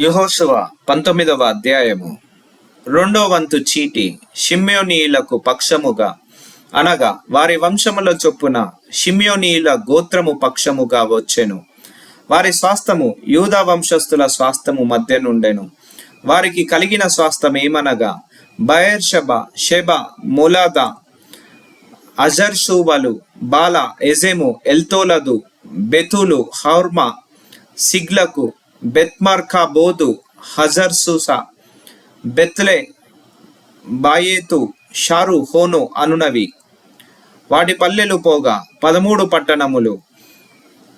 యెహోషువ పంతొమ్మిదవ అధ్యాయము. రెండో వంతు చీటి షిమ్యోనీయులకు పక్షముగా అనగా వారి వంశముల చొప్పున షిమ్యోనీయుల గోత్రము పక్షముగా వచ్చెను. వారి స్వాస్థము యూదా వంశస్థుల స్వాస్థము మధ్య నుండెను. వారికి కలిగిన స్వాస్థం ఏమనగా బయర్షబ షెబ మొలాద అజర్షూవలు బాల ఎజెము ఎల్తోలదు బెతులు హౌర్మా సిగ్లకు బెత్మార్కా బోధు హజర్ సూసా బెత్లే బాయేతు షారు హోను అనునవి. వాటి పల్లెలు పోగా పదమూడు పట్టణములు.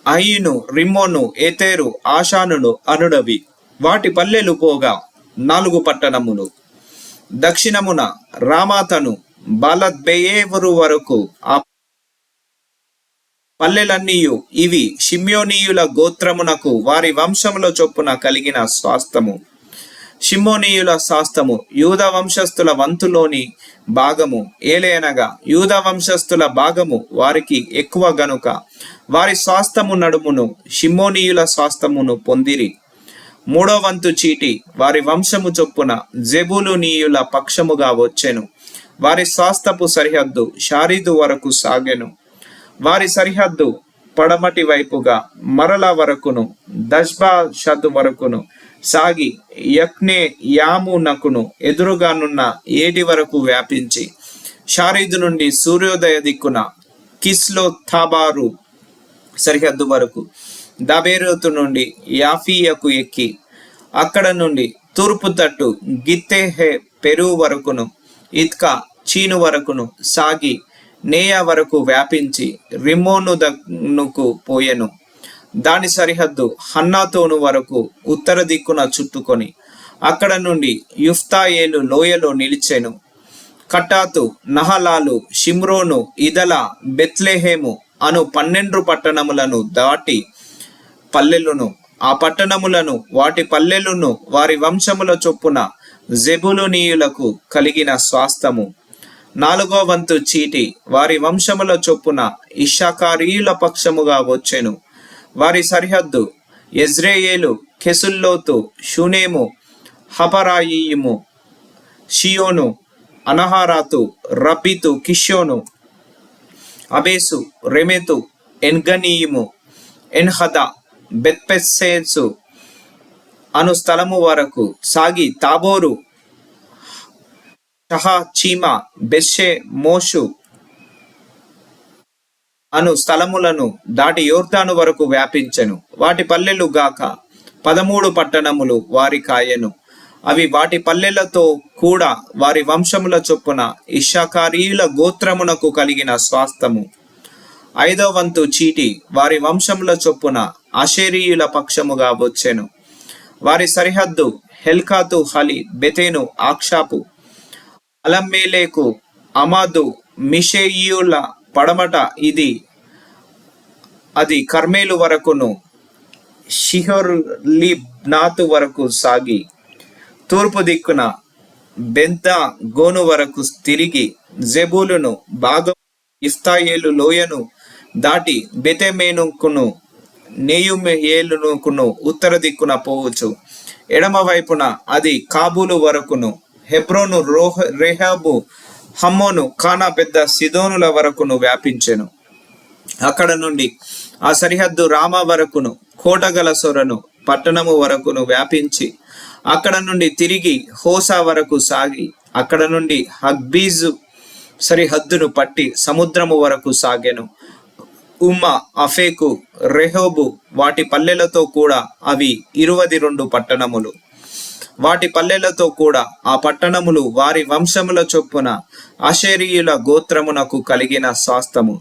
అయిను రిమ్మోను ఏతేరు ఆశానును అనుడవి వాటి పల్లెలు పోగా నాలుగు పట్టణములు. దక్షిణమున రామాతను బాలద్బేయేవరు వరకు ఆ పల్లెలన్నీయు ఇవి షిమ్యోనీయుల గోత్రమునకు వారి వంశముల చొప్పున కలిగిన స్వాస్థము. షిమ్మోనీయుల శాస్తము యూద వంశస్థుల వంతులోని భాగము. ఏలేనగా యూద వంశస్థుల భాగము వారికి ఎక్కువ గనుక వారి స్వాస్థము నడుమును షిమ్మోనీయుల స్వాస్థమును పొందిరి. మూడో వంతు చీటి వారి వంశము చొప్పున జెబులునీయుల పక్షముగా వచ్చెను. వారి స్వాస్థపు సరిహద్దు షారీదు వరకు సాగెను. వారి సరిహద్దు పడమటి వైపుగా మరల వరకును దష్బా షతు వరకును సాగి యక్నే యామునకును ఎదురుగానున్న ఏడి వరకు వ్యాపించి షారీదు నుండి సూర్యోదయ దిక్కున కిస్లో థాబారు సరిహద్దు వరకు దబేరోతు నుండి యాఫీయకు ఎక్కి అక్కడ నుండి తూర్పు తట్టు గిత్తేహే పెరువు వరకును ఇత్కా చీను వరకును సాగి నేయ వరకు వ్యాపించి రిమ్మోను దన్నుకు పోయెను. దాని సరిహద్దు హన్నాతోను వరకు ఉత్తర దిక్కున చుట్టుకొని అక్కడ నుండి యుఫ్తాయేలు లోయలో నిలిచెను. కటాతు నహలాలు షిమ్రోను ఇదల బెత్లెహేము అను పన్నెండు పట్టణములను దాటి పల్లెలను. ఆ పట్టణములను వాటి పల్లెలను వారి వంశముల చొప్పున జెబులునీయులకు కలిగిన స్వాస్థము. నాలుగో వంతు చీటి వారి వంశముల చొప్పున ఇషాకారీయుల పక్షముగా వచ్చెను. వారి సరిహద్దు ఎజ్రేయేలు కెసుల్లోతు షునేము హపరాయిము షియోను అనహారాతు రబ్బితు కిషోను అబేసు రెమెతు ఎన్గనీయుము ఎన్హద బెత్పెస్సేసు అను స్థలము వరకు సాగి తాబోరు షహా చీమా బెస్షే మోషు అను స్థలములను దాటి యోర్దాను వరకు వ్యాపించెను. వాటి పల్లెలు గాక పదమూడు పట్టణములు వారి కాయెను. అవి వాటి పల్లెలతో కూడా వారి వంశముల చొప్పున ఇషాకారీయుల గోత్రమునకు కలిగిన స్వాస్థము. ఐదో వంతు చీటి వారి వంశముల చొప్పున అషేరీయుల పక్షముగా వచ్చెను. వారి సరిహద్దు హెల్కాతు హలి బెతేను ఆక్షాపు అలమ్మేలేకు అమాదు మిషేయుల పడమట ఇది. అది కర్మేలు వరకును నాతు వరకు సాగి తూర్పు దిక్కున బెంత గోను వరకు తిరిగి జెబూలును భాగం ఇస్తాయేలు లోయను దాటి బెతెమేనుకును నేయుమేలునుకును ఉత్తర దిక్కున పోవచ్చు. ఎడమ వైపున అది కాబూలు వరకును హెబ్రోను రోహ రెహాబు హమ్మోను కానా పెద్ద సిదోనుల వరకును వ్యాపించెను. అక్కడ నుండి ఆ సరిహద్దు రామ వరకును కోటగల సొరను పట్టణము వరకును వ్యాపించి అక్కడ నుండి తిరిగి హోసా వరకు సాగి అక్కడ నుండి హగ్బీజు సరిహద్దును పట్టి సముద్రము వరకు సాగెను. ఉమ్మ అఫేకు రెహోబు వాటి పల్లెలతో కూడా అవి ఇరువది రెండు పట్టణములు. వాటి పల్లెలతో కూడా ఆ పట్టణములు వారి వంశముల చొప్పున అషేరీయుల గోత్రమునకు కలిగిన స్వాస్థము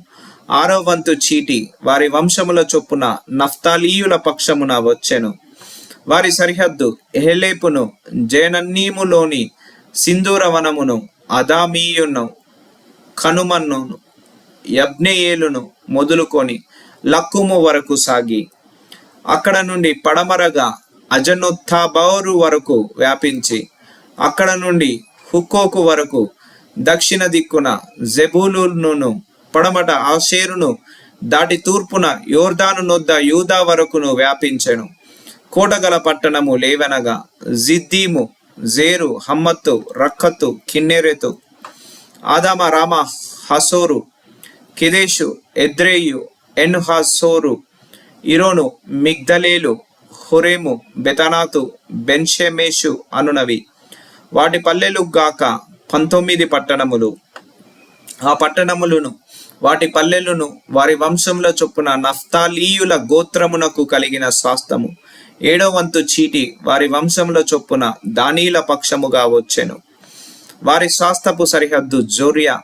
ఆరో వంతు చీటి వారి వంశముల చొప్పున నఫ్తాలీయుల పక్షమున వచ్చెను. వారి సరిహద్దు ఎహెలేపును జేనన్నీములోని సింధూర వనమును అదామీయును కనుమన్ను యబ్నేయేలును మొదలుకొని లక్కుము వరకు సాగి అక్కడ నుండి పడమరగా అజనుత్తాబౌరు వరకు వ్యాపించి అక్కడ నుండి హుక్కోకు వరకు దక్షిణ దిక్కున జెబూలును పడమట ఆషేరును దాటి తూర్పున యోర్దాను నొద్ద యూదా వరకును వ్యాపించెను. కోటగల పట్టణము లేవనగా జిద్దీము జేరు హమ్మత్తు రక్కత్తు కిన్నెరెతు ఆదామ రామ హసోరు కిదేషు ఎద్రేయు ఎన్హాసోరు ఇరోను మిగ్దలేలు హురేము బెతనాతు బెన్షెమేషు అనునవి. వాటి పల్లెలు గాక పంతొమ్మిది పట్టణములు. ఆ పట్టణములను వాటి పల్లెలను వారి వంశంలో చొప్పున నఫ్తాలీయుల గోత్రమునకు కలిగిన స్వాస్థము ఏడో వంతు చీటి వారి వంశంలో చొప్పున దానీల పక్షముగా వచ్చెను. వారి స్వాస్థపు సరిహద్దు జోరియా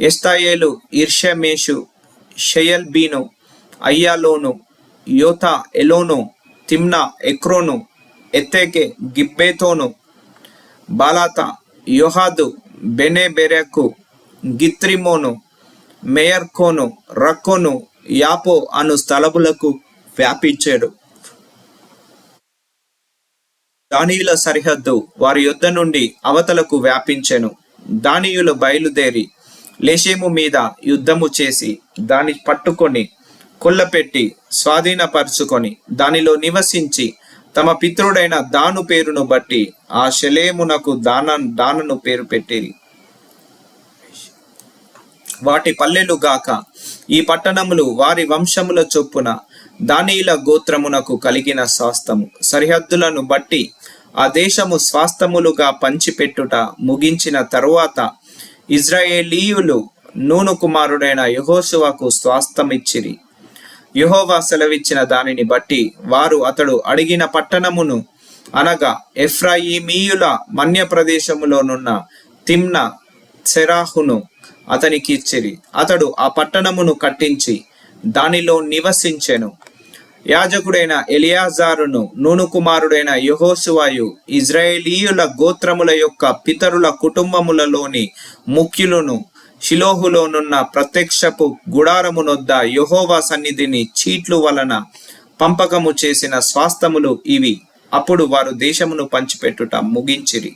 ఎస్తాయేలు ఇర్షమేషు షయల్బీను అయ్యాలోను యోతా ఎలోను తిమ్నా ఎక్రోను ఎత్తేకే గిబ్బేతోను బాలాత యోహాదు బెనెబెరెకు గిత్రిమోను మేయర్కోను రక్కోను యాపో అను స్థలములకు వ్యాపించాడు. దానియుల సరిహద్దు వారి యుద్ధ నుండి అవతలకు వ్యాపించెను. దానియులు బయలుదేరి లేషేము మీద యుద్ధము చేసి దాన్ని పట్టుకొని కొల్లపెట్టి స్వాధీనపరుచుకొని దానిలో నివసించి తమ పితృడైన దాను పేరును బట్టి ఆ శలేమునకు దాన దానను పేరు పెట్టిరి. వాటి పల్లెలు గాక ఈ పట్టణములు వారి వంశముల చొప్పున దానిల గోత్రమునకు కలిగిన స్వాస్థము. సరిహద్దులను బట్టి ఆ దేశము స్వాస్థములుగా పంచిపెట్టుట ముగించిన తరువాత ఇజ్రాయేలీయులు నూను కుమారుడైన యహోశువకు స్వాస్థమిచ్చిరి. యహోవా సెలవిచ్చిన దానిని బట్టి వారు అతడు అడిగిన పట్టణమును అనగా ఎఫ్రాయిమీయుల మన్య ప్రదేశములోనున్న తిమ్న సెరాహును అతనికి ఇచ్చిరి. అతడు ఆ పట్టణమును కట్టించి దానిలో నివసించెను. యాజకుడైన ఎలియాజారును నూను కుమారుడైన యహోసువాయు ఇజ్రాయేలీయుల గోత్రముల యొక్క పితరుల కుటుంబములలోని ముఖ్యులను షిలోహులోనున్న ప్రత్యక్షపు గుడారమునొద్ద యహోవా సన్నిధిని చీట్లు వలన పంపకము చేసిన స్వాస్థములు ఇవి. అప్పుడు వారు దేశమును పంచిపెట్టుట ముగించిరి.